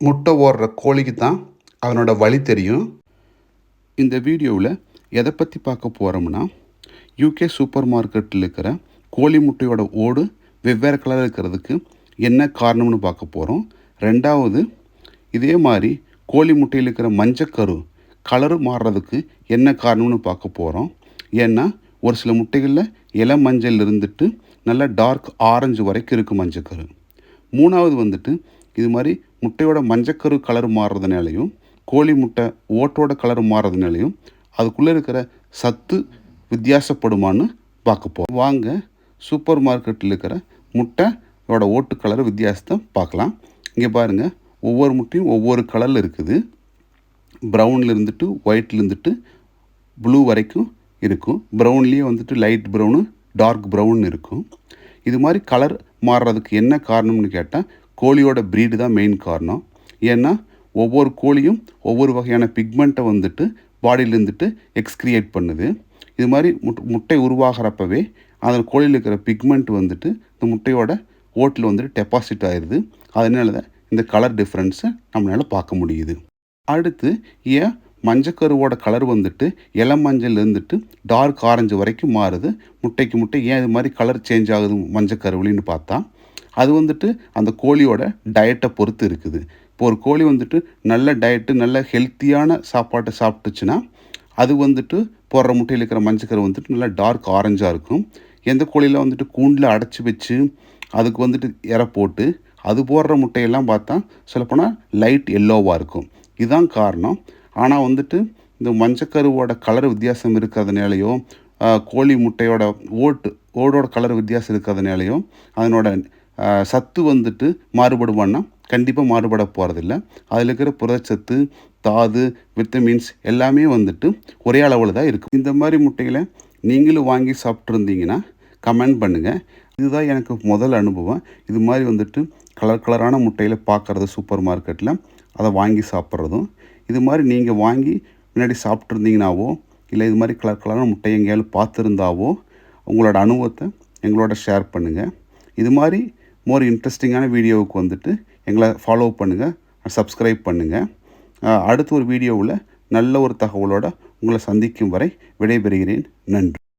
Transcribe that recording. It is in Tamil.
முட்டை ஓடுற கோழிக்கு தான் அதனோட வழி தெரியும். இந்த வீடியோவில் எதை பற்றி பார்க்க போகிறோம்னா யூகே சூப்பர் மார்க்கெட்டில் இருக்கிற கோழி முட்டையோட ஓடு வெவ்வேறு கலர் இருக்கிறதுக்கு என்ன காரணம்னு பார்க்க போகிறோம் ரெண்டாவது இதே மாதிரி கோழி முட்டையில் இருக்கிற மஞ்சக்கரு கலரு மாறுறதுக்கு என்ன காரணம்னு பார்க்க போகிறோம் ஏன்னா ஒரு சில முட்டைகளில் இலை மஞ்சள் இருந்துட்டு நல்லா டார்க் ஆரஞ்சு வரைக்கும் இருக்குது மஞ்சக்கரு. மூணாவது வந்துட்டு இது மாதிரி முட்டையோட மஞ்சக்கரு கலர் மாறுறதுனாலையும் கோழி முட்டை ஓட்டோட கலர் மாறுறதுனாலையும் அதுக்குள்ளே இருக்கிற சத்து வித்தியாசப்படுமான்னு பார்க்க போகிறோம் வாங்க சூப்பர் மார்க்கெட்டில் இருக்கிற முட்டையோட ஓட்டு கலர் வித்தியாசத்தை பார்க்கலாம். இங்கே பாருங்கள் ஒவ்வொரு முட்டையும் ஒவ்வொரு கலரில் இருக்குது. ப்ரௌனில் இருந்துட்டு ஒயிட்டில் இருந்துட்டு ப்ளூ வரைக்கும் இருக்கும். ப்ரௌன்லேயே வந்துட்டு லைட் ப்ரௌனு டார்க் ப்ரௌன் இருக்கும். இது மாதிரி கலர் மாறுறதுக்கு என்ன காரணம்னு கேட்டால் கோழியோட ப்ரீடு தான் மெயின் காரணம். ஏன்னா ஒவ்வொரு கோழியும் ஒவ்வொரு வகையான பிக்மெண்ட்டை வந்துட்டு பாடியில் இருந்துட்டு எக்ஸ்கிரியேட் பண்ணுது. இது மாதிரி முட் முட்டை உருவாகிறப்பவே அதில் கோழியில் இருக்கிற பிக்மெண்ட் வந்துட்டு இந்த முட்டையோட ஓட்டில் வந்துட்டு டெபாசிட் ஆயிடுது. அதனால தான் இந்த கலர் டிஃப்ரென்ஸை நம்மளால் பார்க்க முடியுது. அடுத்து ஏன் மஞ்சக்கருவோட கலர் வந்துட்டு இளம் மஞ்சள் இருந்துட்டு டார்க் ஆரஞ்சு வரைக்கும் மாறுது. முட்டைக்கு முட்டை ஏன் இது மாதிரி கலர் சேஞ்ச் ஆகுது மஞ்சக்கருவிலின்னு பார்த்தா அது வந்துட்டு அந்த கோழியோட டயட்டை பொறுத்து இருக்குது. இப்போ ஒரு கோழி வந்துட்டு நல்ல டயட்டு நல்ல ஹெல்த்தியான சாப்பாட்டை சாப்பிட்டுச்சுன்னா அது வந்துட்டு போடுற முட்டையில் இருக்கிற மஞ்சக்கரு வந்துட்டு நல்லா டார்க் ஆரஞ்சாக இருக்கும். எந்த கோழியில் வந்துட்டு கூண்டில் அடைச்சி வச்சு அதுக்கு வந்துட்டு இற போட்டு அது போடுற முட்டையெல்லாம் பார்த்தா சொல்லப்போனால் லைட் எல்லோவாக இருக்கும். இதுதான் காரணம். ஆனால் வந்துட்டு இந்த மஞ்சக்கருவோட கலர் வித்தியாசம் இருக்கிறதுனாலையோ கோழி முட்டையோட ஓட்டு ஓடோட கலர் வித்தியாசம் இருக்கிறதுனாலையும் அதனோட சத்து வந்துட்டு மாறுபடுவான்னா கண்டிப்பாக மாறுபட போகிறதில்ல அதில் இருக்கிற புரதச்சத்து தாது விட்டமின்ஸ் எல்லாமே வந்துட்டு ஒரே அளவில் தான் இருக்கும் இந்த மாதிரி முட்டைகளை நீங்களும் வாங்கி சாப்பிட்ருந்தீங்கன்னா கமெண்ட் பண்ணுங்கள் இதுதான் எனக்கு முதல் அனுபவம். இது மாதிரி வந்துட்டு கலர் கலரான முட்டையில் பார்க்குறது சூப்பர் மார்க்கெட்டில் அதை வாங்கி சாப்பிட்றதும். இது மாதிரி நீங்கள் வாங்கி முன்னாடி சாப்பிட்ருந்தீங்கனாவோ இல்லை இது மாதிரி கலர் கலரான முட்டை எங்கேயாவது பார்த்துருந்தாவோ உங்களோட அனுபவத்தை எங்களோட ஷேர் பண்ணுங்கள் இது மாதிரி மோர் இன்ட்ரெஸ்டிங்கான வீடியோவுக்கு வந்துட்டு எங்களை ஃபாலோ பண்ணுங்கள் சப்ஸ்கிரைப் பண்ணுங்கள் அடுத்த ஒரு வீடியோவில் நல்ல ஒரு தகவலோடு உங்களை சந்திக்கும் வரை விடைபெறுகிறேன். நன்றி.